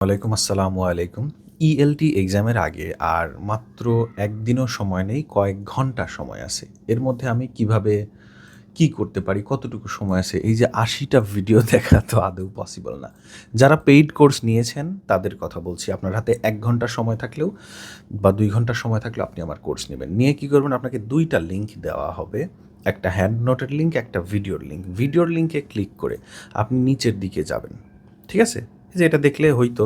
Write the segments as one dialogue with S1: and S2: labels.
S1: ওয়ালাইকুম আসসালামু আলাইকুম ইএলটি এক্সামের আগে আর মাত্র একদিনও সময় নেই, কয়েক ঘণ্টা সময় আছে। এর মধ্যে আমি কীভাবে কি করতে পারি, কতটুকু সময় আছে, এই যে আশিটা ভিডিও দেখা তো আদৌ পসিবল না। যারা পেইড কোর্স নিয়েছেন, তাদের কথা বলছি। আপনার হাতে এক ঘণ্টা সময় থাকলেও বা দুই ঘণ্টা সময় থাকলেও আপনি আমার কোর্স নেবেন। নিয়ে কি করবেন, আপনাকে দুইটা লিঙ্ক দেওয়া হবে। একটা হ্যান্ড নোটের লিঙ্ক একটা ভিডিওর লিঙ্ক ভিডিওর লিঙ্কে ক্লিক করে আপনি নিচের দিকে যাবেন। ঠিক আছে? যে এটা দেখলে হয়তো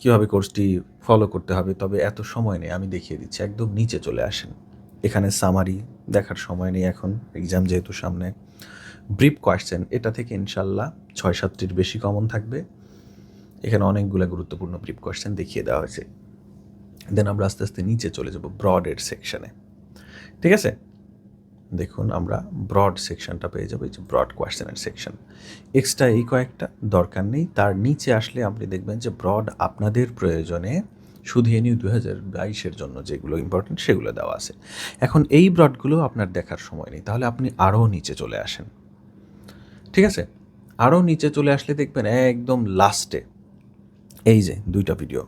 S1: কীভাবে কোর্সটি ফলো করতে হবে, তবে এত সময় নেই, আমি দেখিয়ে দিচ্ছি। একদম নিচে চলে আসেন। এখানে সামারি দেখার সময় নেই এখন এক্সাম যেহেতু সামনে। ব্রিফ কোয়েশ্চেন এটা থেকে ইনশাল্লাহ ছয় সাতটির বেশি কমন থাকবে। এখানে অনেকগুলো গুরুত্বপূর্ণ ব্রিফ কোয়েশ্চেন দেখিয়ে দেওয়া হয়েছে। দেন আমরা আস্তে আস্তে নিচে চলে যাব ব্রডের সেকশনে ঠিক আছে? দেখুন আমরা ব্রড সেকশনটা পেয়ে যাব, এই যে ব্রড কোয়েশ্চেনের সেকশন এক্সট্রা এই কয়েকটা দরকার নেই, তার নিচে আসলে আপনি দেখবেন যে ব্রড আপনাদের প্রয়োজনে শুধু এনিউ দু হাজার বাইশের জন্য যেগুলো ইম্পর্টেন্ট সেগুলো দেওয়া আছে। এখন এই ব্রডগুলো আপনার দেখার সময় নেই, তাহলে আপনি আরও নিচে চলে আসেন। ঠিক আছে? আরও নিচে চলে আসলে দেখবেন একদম লাস্টে এই যে দুইটা video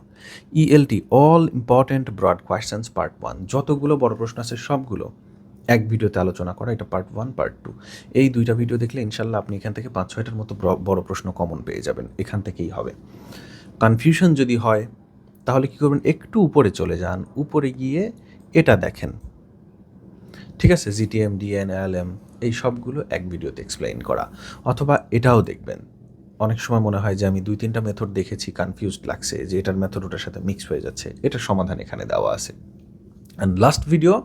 S1: ELT all important broad questions part one যতগুলো বড় প্রশ্ন আছে সবগুলো। এক ভিডিওতে আলোচনা করা, এটা পার্ট ওয়ান পার্ট টু এই দুইটা ভিডিও দেখলে ইনশাল্লাহ আপনি এখান থেকে পাঁচ, ছয়টার মতো বড় প্রশ্ন কমন পেয়ে যাবেন, এখান থেকেই হবে। কনফিউশন যদি হয়, তাহলে কী করবেন? একটু উপরে চলে যান, উপরে গিয়ে এটা দেখেন। ঠিক আছে? জিটিএম ডিএন এল এম এই সবগুলো এক ভিডিওতে এক্সপ্লেইন করা। অথবা এটাও দেখবেন। অনেক সময় মনে হয় যে আমি দুই, তিনটা মেথড দেখেছি কনফিউজড লাগছে, যে এটার মেথড ওটার সাথে মিক্স হয়ে যাচ্ছে, এটার সমাধান এখানে দেওয়া আছে। অ্যান্ড লাস্ট ভিডিও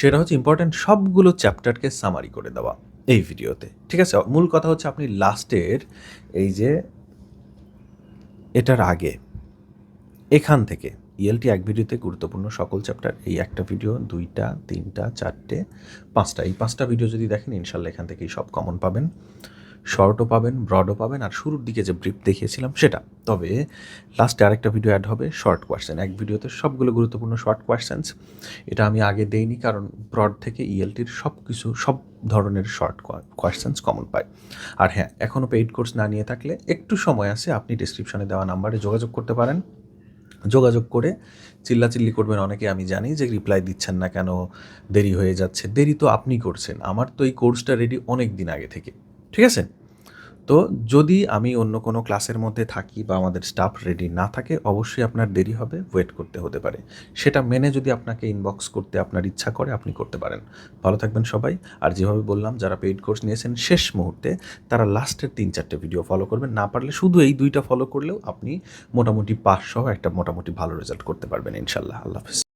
S1: সেটা হচ্ছে ইম্পর্ট্যান্ট সবগুলো চ্যাপ্টারকে সামারি করে দেওয়া এই ভিডিওতে। ঠিক আছে? মূল কথা হচ্ছে আপনি লাস্টের এই যে এটার আগে, এখান থেকে ইএলটি এক ভিডিওতে গুরুত্বপূর্ণ সকল চ্যাপ্টার এই একটা ভিডিও দুইটা, তিনটা, চারটে, পাঁচটা, এই পাঁচটা ভিডিও যদি দেখেন, ইনশাল্লাহ এখান থেকেই সব কমন পাবেন। শর্টও পাবেন ব্রডও পাবেন, আর শুরুর দিকে যে ব্রিফ দেখিয়েছিলাম সেটা। তবে লাস্টে আরেকটা ভিডিও অ্যাড হবে শর্ট কোয়েশ্চেন এক ভিডিওতে সবগুলো গুরুত্বপূর্ণ শর্ট কোয়েশ্চেন্স এটা আমি আগে দেইনি, কারণ ব্রড থেকে ইএলটির সব কিছু সব ধরনের শর্ট কোয়েশ্চেন্স কমন পায় আর হ্যাঁ এখনও পেইড কোর্স না নিয়ে থাকলে একটু সময় আছে, আপনি ডিসক্রিপশনে দেওয়া নাম্বারে যোগাযোগ করতে পারেন। যোগাযোগ করে চিল্লাচিল্লি করবেন, অনেকে আমি জানি যে রিপ্লাই দিচ্ছেন না কেন, দেরি হয়ে যাচ্ছে, দেরি তো আপনি করছেন। আমার তো এই কোর্সটা রেডি অনেক দিন আগে থেকে। ঠিক আছে? তো যদি আমি অন্য কোনো ক্লাসের মধ্যে থাকি বা আমাদের স্টাফ রেডি না থাকে, অবশ্যই আপনার দেরি হবে ওয়েট করতে হতে পারে। সেটা মেনে যদি আপনাকে ইনবক্স করতে আপনার ইচ্ছা করে, আপনি করতে পারেন। ভালো থাকবেন সবাই। আর যেভাবে বললাম, যারা পেইড কোর্স নিয়েছেন, শেষ মুহূর্তে তারা লাস্টের তিন চারটে ভিডিও ফলো করবেন। না পারলে শুধু এই দুইটা ফলো করলেও আপনি মোটামুটি সহ একটা মোটামুটি ভালো রেজাল্ট করতে পারবেন, ইনশাল্লাহ। আল্লাহ হাফিজ।